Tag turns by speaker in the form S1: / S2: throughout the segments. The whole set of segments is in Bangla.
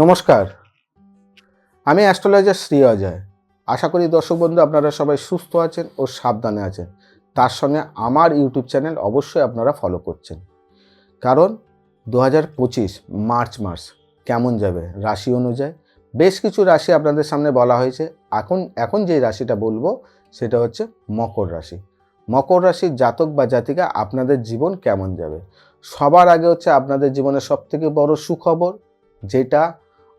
S1: নমস্কার। আমি অ্যাস্ট্রোলজার শ্রী অজয়। আশা করি দর্শক বন্ধু আপনারা সবাই সুস্থ আছেন ও সাবধানে আছেন। তার সঙ্গে আমার ইউটিউব চ্যানেল অবশ্যই আপনারা ফলো করছেন। কারণ দু হাজার পঁচিশ মার্চ মাস কেমন যাবে রাশি অনুযায়ী? বেশ কিছু রাশি আপনাদের সামনে বলা হয়েছে। এখন এখন যে রাশিটা বলব সেটা হচ্ছে মকর রাশি। মকর রাশির জাতক বা জাতিকা আপনাদের জীবন কেমন যাবে? সবার আগে হচ্ছে আপনাদের জীবনের সবথেকে বড় সুখবর যেটা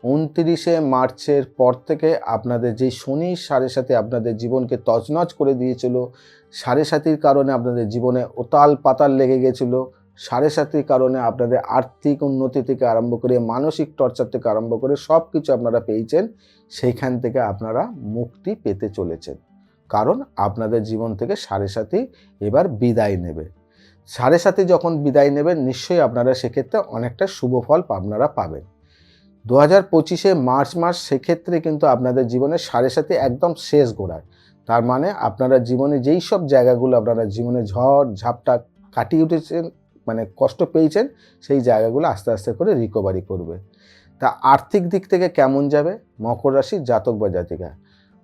S1: উনত্রিশে মার্চের পর থেকে আপনাদের যে শনি সাড়ে সাথে আপনাদের জীবনকে তছনছ করে দিয়েছিল, সাড়ে সাতির কারণে আপনাদের জীবনে ওতাল পাতাল লেগে গেছিল, সাড়ে সাতির কারণে আপনাদের আর্থিক উন্নতি থেকে আরম্ভ করে মানসিক টর্চার থেকে আরম্ভ করে সব কিছু আপনারা পেয়েছেন, সেইখান থেকে আপনারা মুক্তি পেতে চলেছেন। কারণ আপনাদের জীবন থেকে সাড়ে সাতি এবার বিদায় নেবে। সাড়ে সাতি যখন বিদায় নেবেন, নিশ্চয়ই আপনারা সেক্ষেত্রে অনেকটা শুভ ফল আপনারা পাবেন। দু হাজার পঁচিশে মার্চ মাস সেক্ষেত্রে কিন্তু আপনাদের জীবনের সাড়ে সাথে একদম শেষ গোড়ায়। তার মানে আপনারা জীবনে যেই সব জায়গাগুলো আপনারা জীবনে ঝড়, ঝাপটা কাটিয়ে উঠেছেন মানে কষ্ট পেয়েছেন, সেই জায়গাগুলো আস্তে আস্তে করে রিকভারি করবে। তা আর্থিক দিক থেকে কেমন যাবে? মকর রাশির জাতক বা জাতিকা।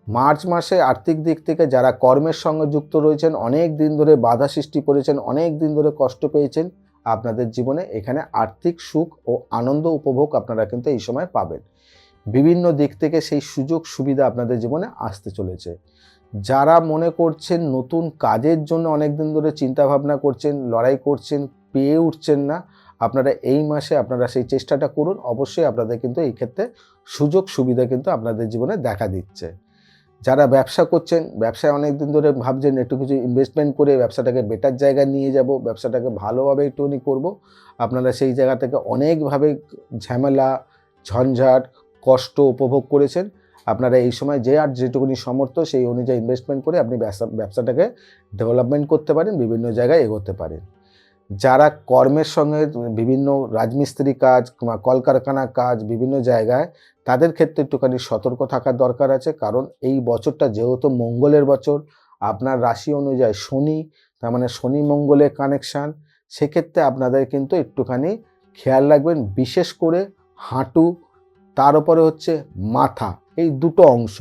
S1: মার্চ মাসে আর্থিক দিক থেকে যারা কর্মের সঙ্গে যুক্ত রয়েছেন, অনেক দিন ধরে বাধা সৃষ্টি করেছেন, অনেক দিন ধরে কষ্ট পেয়েছেন আপনাদের জীবনে এখানে আর্থিক সুখ ও আনন্দ উপভোগ আপনারা কিন্তু এই সময় পাবেন। বিভিন্ন দিক থেকে সেই সুযোগ সুবিধা আপনাদের জীবনে আসতে চলেছে। যারা মনে করছেন নতুন কাজের জন্য অনেক দিন ধরে চিন্তা ভাবনা করছেন, লড়াই করছেন, পেয়ে উঠছেন না, আপনারা এই মাসে আপনারা সেই চেষ্টাটা করুন। অবশ্যই আপনাদের কিন্তু এই ক্ষেত্রে সুযোগ সুবিধা কিন্তু আপনাদের জীবনে দেখা দিচ্ছে। যারা ব্যবসা করছেন, ব্যবসায় অনেক দিন ধরে ভাবছেন একটু কিছু ইনভেস্টমেন্ট করে ব্যবসাটাকে বেটার জায়গায় নিয়ে যাব, ব্যবসাটাকে ভালোভাবে একটুখানি করব। আপনারা সেই জায়গা থেকে অনেকভাবে ঝামেলা, ঝঞ্ঝাট, কষ্ট উপভোগ করেছেন। আপনারা এই সময় যে আর যেটুকুনি সমর্থ সেই অনুযায়ী ইনভেস্টমেন্ট করে আপনি ব্যবসা, ব্যবসাটাকে ডেভেলপমেন্ট করতে পারেন, বিভিন্ন জায়গায় এগোতে পারেন। যারা কর্মের সঙ্গে বিভিন্ন রাজমিস্ত্রি কাজ কিংবা কলকারখানা কাজ বিভিন্ন জায়গায়, তাদের ক্ষেত্রে একটুখানি সতর্ক থাকার দরকার আছে। কারণ এই বছরটা যেহেতু মঙ্গলের বছর, আপনার রাশি অনুযায়ী শনি, তার মানে শনি মঙ্গলের কানেকশান সেক্ষেত্রে আপনাদের কিন্তু একটুখানি খেয়াল রাখবেন। বিশেষ করে হাঁটু, তার উপরে হচ্ছে মাথা, এই দুটো অংশ।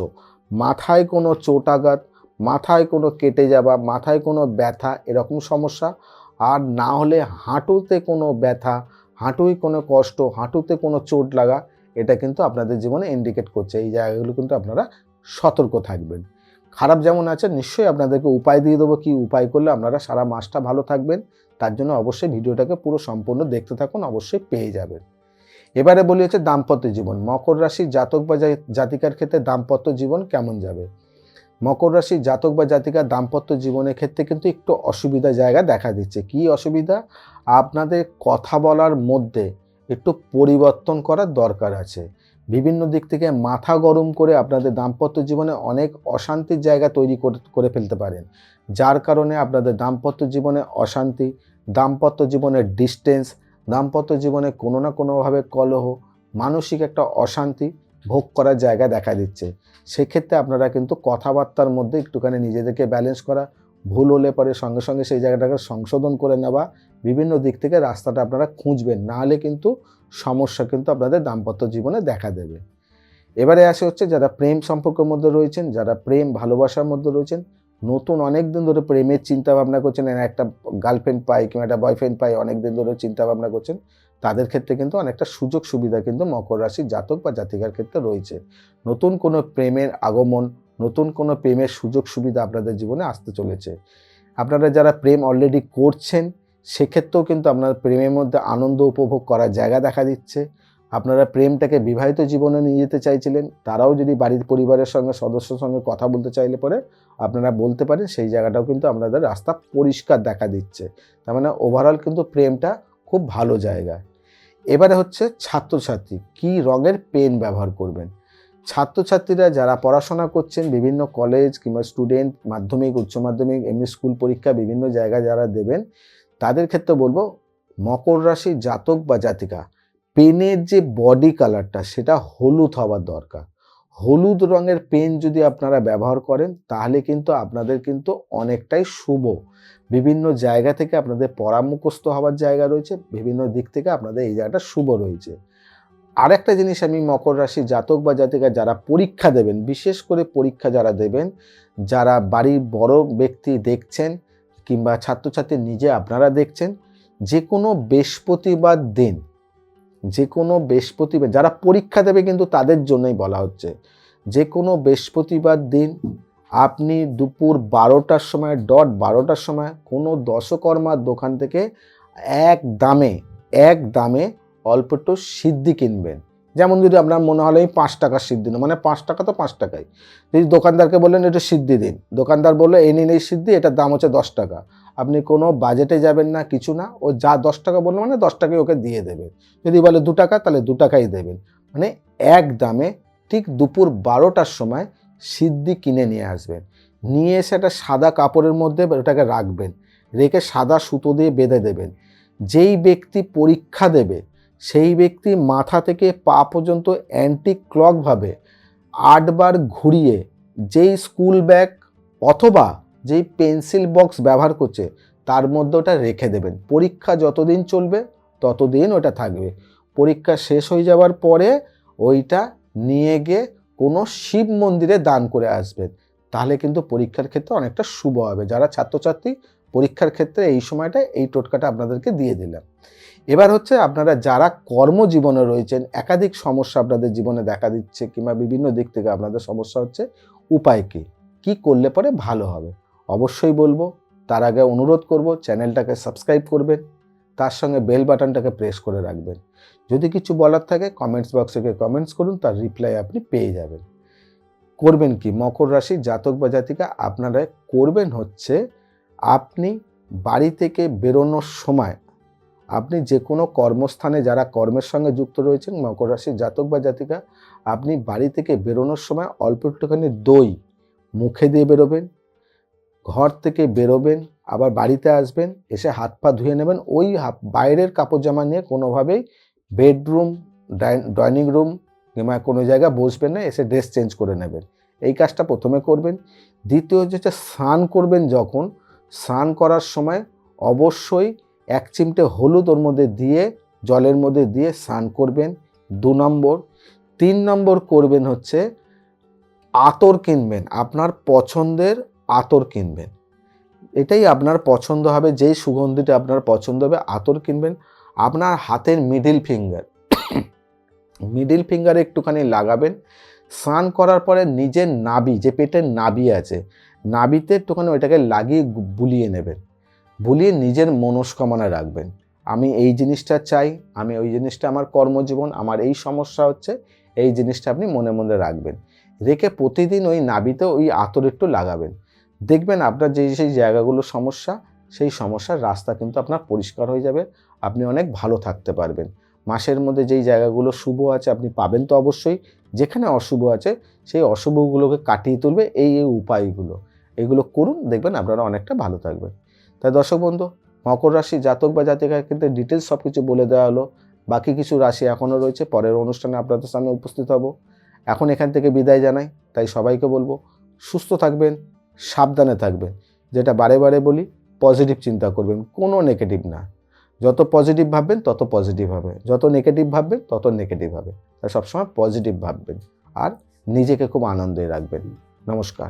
S1: মাথায় কোনো চোট আঘাত, মাথায় কোনো কেটে যাওয়া, মাথায় কোনো ব্যথা, এরকম সমস্যা আর না হলে হাঁটুতে কোনো ব্যথা, হাঁটুই কোনো কষ্ট, হাঁটুতে কোনো চোট লাগা, এটা কিন্তু আপনাদের জীবনে ইন্ডিকেট করছে। এই জায়গাগুলো কিন্তু আপনারা সতর্ক থাকবেন। খারাপ যেমন আছে, নিশ্চয়ই আপনাদেরকে উপায় দিয়ে দেবো কি উপায় করলে আপনারা সারা মাসটা ভালো থাকবেন। তার জন্য অবশ্যই ভিডিওটাকে পুরো সম্পূর্ণ দেখতে থাকুন, অবশ্যই পেয়ে যাবেন। এবারে বলি হচ্ছে দাম্পত্য জীবন। মকর রাশির জাতক বা জাতিকার ক্ষেত্রে দাম্পত্য জীবন কেমন যাবে? মকর রাশির জাতক বা জাতিকার দাম্পত্য জীবনের ক্ষেত্রে কিন্তু একটু অসুবিধা জায়গা দেখা দিচ্ছে। কি অসুবিধা? আপনাদের কথা বলার মধ্যে একটু পরিবর্তন করার দরকার আছে। বিভিন্ন দিক থেকে মাথা গরম করে আপনাদের দাম্পত্য জীবনে অনেক অশান্তির জায়গা তৈরি করে- করে ফেলতে পারেন। যার কারণে আপনাদের দাম্পত্য জীবনে অশান্তি, দাম্পত্য জীবনের ডিস্টেন্স দাম্পত্য জীবনে কোনো না কোনোভাবে কলহ, মানসিক একটা অশান্তি ভোগ করার জায়গা দেখা দিচ্ছে। সেক্ষেত্রে আপনারা কিন্তু কথাবার্তার মধ্যে একটুখানি নিজেদেরকে ব্যালেন্স করা, ভুল হলে পরে সঙ্গে সঙ্গে সেই জায়গাটাকে সংশোধন করে নেওয়া, বিভিন্ন দিক থেকে রাস্তাটা আপনারা খুঁজবেন, না হলে কিন্তু সমস্যা কিন্তু আপনাদের দাম্পত্য জীবনে দেখা দেবে। এবারে আসে হচ্ছে যারা প্রেম সম্পর্কের মধ্যে রয়েছেন, যারা প্রেম ভালোবাসার মধ্যে রয়েছেন, নতুন অনেক দিন ধরে প্রেমের চিন্তা ভাবনা করছেন, একটা গার্লফ্রেন্ড পাই কিংবা একটা বয়ফ্রেন্ড পাই অনেক দিন ধরে চিন্তা ভাবনা করছেন তাদের ক্ষেত্রে কিন্তু অনেকটা সুযোগ সুবিধা কিন্তু মকর রাশির জাতক বা জাতিকার ক্ষেত্রে রয়েছে। নতুন কোনো প্রেমের আগমন, নতুন কোনো প্রেমের সুযোগ সুবিধা আপনাদের জীবনে আসতে চলেছে। আপনারা যারা প্রেম অলরেডি করছেন, সেক্ষেত্রেও কিন্তু আপনার প্রেমের মধ্যে আনন্দ উপভোগ করার জায়গা দেখা দিচ্ছে। আপনারা প্রেমটাকে বিবাহিত জীবনে নিয়ে যেতে চাইছিলেন, তারাও যদি বাড়ির পরিবারের সঙ্গে, সদস্যর সঙ্গে কথা বলতে চাইলে পরে আপনারা বলতে পারেন, সেই জায়গাটাও কিন্তু আপনাদের রাস্তা পরিষ্কার দেখা দিচ্ছে। তার মানে ওভারঅল কিন্তু প্রেমটা খুব ভালো জায়গা এবারে হচ্ছে ছাত্রছাত্রী, কী রঙের পেন ব্যবহার করবেন? ছাত্রছাত্রীরা যারা পড়াশোনা করছেন, বিভিন্ন কলেজ কিংবা স্টুডেন্ট মাধ্যমিক, উচ্চ মাধ্যমিক, এমনি স্কুল পরীক্ষা, বিভিন্ন জায়গায় যারা দেবেন, তাদের ক্ষেত্রে বলব মকর রাশি জাতক বা জাতিকা, পেনের যে বডি কালারটা সেটা হলুদ হওয়ার দরকার। হলুদ রঙের পেন যদি আপনারা ব্যবহার করেন, তাহলে কিন্তু আপনাদের কিন্তু অনেকটাই শুভ। বিভিন্ন জায়গা থেকে আপনাদের পরামুখস্থ হওয়ার জায়গা রয়েছে, বিভিন্ন দিক থেকে আপনাদের এই জায়গাটা শুভ রয়েছে। আরেকটা জিনিস আমি মকর রাশি জাতক বা জাতিকা যারা পরীক্ষা দেবেন, বিশেষ করে পরীক্ষা যারা দেবেন, যারা বাড়ির বড় ব্যক্তি দেখছেন কিংবা ছাত্রছাত্রী নিজে আপনারা দেখছেন, যে কোনো বৃহস্পতিবার দিন যে কোনো বৃহস্পতিবার, যারা পরীক্ষা দেবে কিন্তু তাদের জন্যই বলা হচ্ছে যে কোনো বৃহস্পতিবার দিন আপনি দুপুর বারোটার সময়, ডট বারোটার সময় কোনো দশকর্মার দোকান থেকে এক দামে এক দামে অল্প একটু সিদ্ধি কিনবেন। যেমন যদি আপনার মনে হলো এই পাঁচ টাকার সিদ্ধি না মানে পাঁচ টাকা তো পাঁচ টাকাই। যদি দোকানদারকে বললেন একটু সিদ্ধি দিন, দোকানদার বলল, এই নিন এই সিদ্ধি, এটার দাম হচ্ছে দশ টাকা। আপনি কোনো বাজেটে যাবেন না, কিছু না, ও যা দশ টাকা বলল মানে দশ টাকাই ওকে দিয়ে দেবেন যদি বলে দু টাকা, তাহলে দু টাকাই দেবেন। মানে এক দামে ঠিক দুপুর বারোটার সময় সিদ্ধি কিনে নিয়ে আসবেন। নিয়ে এসে একটা সাদা কাপড়ের মধ্যে ওটাকে রাখবেন। রেখে সাদা সুতো দিয়ে বেঁধে দেবেন। যেই ব্যক্তি পরীক্ষা দেবে, সেই ব্যক্তি মাথা থেকে পা পর্যন্ত অ্যান্টি ক্লকভাবে আটবার ঘুরিয়ে যেই স্কুল ব্যাগ অথবা যেই পেন্সিল বক্স ব্যবহার করছে, তার মধ্যে ওটা রেখে দেবেন। পরীক্ষা যতদিন চলবে, ততদিন ওটা থাকবে। পরীক্ষা শেষ হয়ে যাওয়ার পরে ওইটা নিয়ে গিয়ে কোনো শিব মন্দিরে দান করে আসবেন। তাহলে কিন্তু পরীক্ষার ক্ষেত্রে অনেকটা শুভ হবে। যারা ছাত্রছাত্রী, পরীক্ষার ক্ষেত্রে এই সময়টা এই টোটকাটা আপনাদেরকে দিয়ে দিলাম। এবার হচ্ছে আপনারা যারা কর্মজীবনে রয়েছেন, একাধিক সমস্যা আপনাদের জীবনে দেখা দিচ্ছে কিংবা বিভিন্ন দিক থেকে আপনাদের সমস্যা হচ্ছে, উপায় কী? কী করলে পরে ভালো হবে? অবশ্যই বলব, তার আগে অনুরোধ করব, চ্যানেলটাকে সাবস্ক্রাইব করবেন, তার সঙ্গে বেল বাটনটাকে প্রেস করে রাখবেন। যদি কিছু বলার থাকে কমেন্টস বক্সে গিয়ে কমেন্টস করুন, তার রিপ্লাই আপনি পেয়ে যাবেন। করবেন কি? মকর রাশি জাতক বা জাতিকা আপনারা করবেন হচ্ছে আপনি বাড়ি থেকে বেরোনোর সময় আপনি যে কোনো কর্মস্থানে যারা কর্মের সঙ্গে যুক্ত রয়েছেন, মকর রাশির জাতক বা জাতিকা, আপনি বাড়ি থেকে বেরোনোর সময় অল্প একটুখানি দই মুখে দিয়ে বেরোবেন ঘর থেকে বেরোবেন, আবার বাড়িতে আসবেন, এসে হাত পা ধুয়ে নেবেন, ওই বাইরের কাপড় জামা নিয়ে কোনোভাবেই বেডরুম, ডাইনিং রুম কিংবা কোনো জায়গায় বসবেন না, এসে ড্রেস চেঞ্জ করে নেবেন। এই কাজটা প্রথমে করবেন। দ্বিতীয় হচ্ছে স্নান করবেন যখন, স্নান করার সময় অবশ্যই এক চিমটে হলুদ ওর মধ্যে দিয়ে, জলের মধ্যে দিয়ে স্নান করবেন, দু নম্বর। তিন নম্বর করবেন হচ্ছে আতর কিনবেন। আপনার পছন্দের আতর কিনবেন। এটাই আপনার পছন্দ হবে, যেই সুগন্ধিটা আপনার পছন্দ হবে, আতর কিনবেন। আপনার হাতের মিডিল ফিঙ্গার মিডিল ফিঙ্গারে একটুখানি লাগাবেন। স্নান করার পরে নিজের নাবি যে পেটের নাবি আছে নাবিতে একটুখানি ওইটাকে লাগিয়ে বুলিয়ে নেবেন। বুলিয়ে নিজের মনস্কামনা রাখবেন। আমি এই জিনিসটা চাই, আমি ওই জিনিসটা আমার কর্মজীবন, আমার এই সমস্যা হচ্ছে, এই জিনিসটা আপনি মনে মনে রাখবেন। রেখে প্রতিদিন ওই নাবিতে ওই আতর একটু লাগাবেন। দেখবেন আপনার যেই সেই জায়গাগুলো সমস্যা, সেই সমস্যার রাস্তা কিন্তু আপনার পরিষ্কার হয়ে যাবে। আপনি অনেক ভালো থাকতে পারবেন। মাসের মধ্যে যেই জায়গাগুলো শুভ আছে আপনি পাবেন তো অবশ্যই। যেখানে অশুভ আছে, সেই অশুভগুলোকে কাটিয়ে তুলবে এই এই উপায়গুলো। এগুলো করুন, দেখবেন আপনারা অনেকটা ভালো থাকবেন। তাই দর্শক বন্ধু, মকর রাশি জাতক বা জাতিকার ক্ষেত্রে ডিটেলস সব কিছু বলে দেওয়া হলো। বাকি কিছু রাশি এখনও রয়েছে, পরের অনুষ্ঠানে আপনাদের সামনে উপস্থিত হব। এখন এখান থেকে বিদায় জানাই, তাই সবাইকে বলব, সুস্থ থাকবেন সাবধানে থাকবেন। যেটা বারে বারে বলি পজিটিভ চিন্তা করবেন, কোনো নেগেটিভ না। যত পজিটিভ ভাববেন, তত পজিটিভ হবে। যত নেগেটিভ ভাববেন, তত নেগেটিভ হবে। তাই সবসময় পজিটিভ ভাববেন। আর নিজেকে খুব আনন্দে রাখবেন। নমস্কার।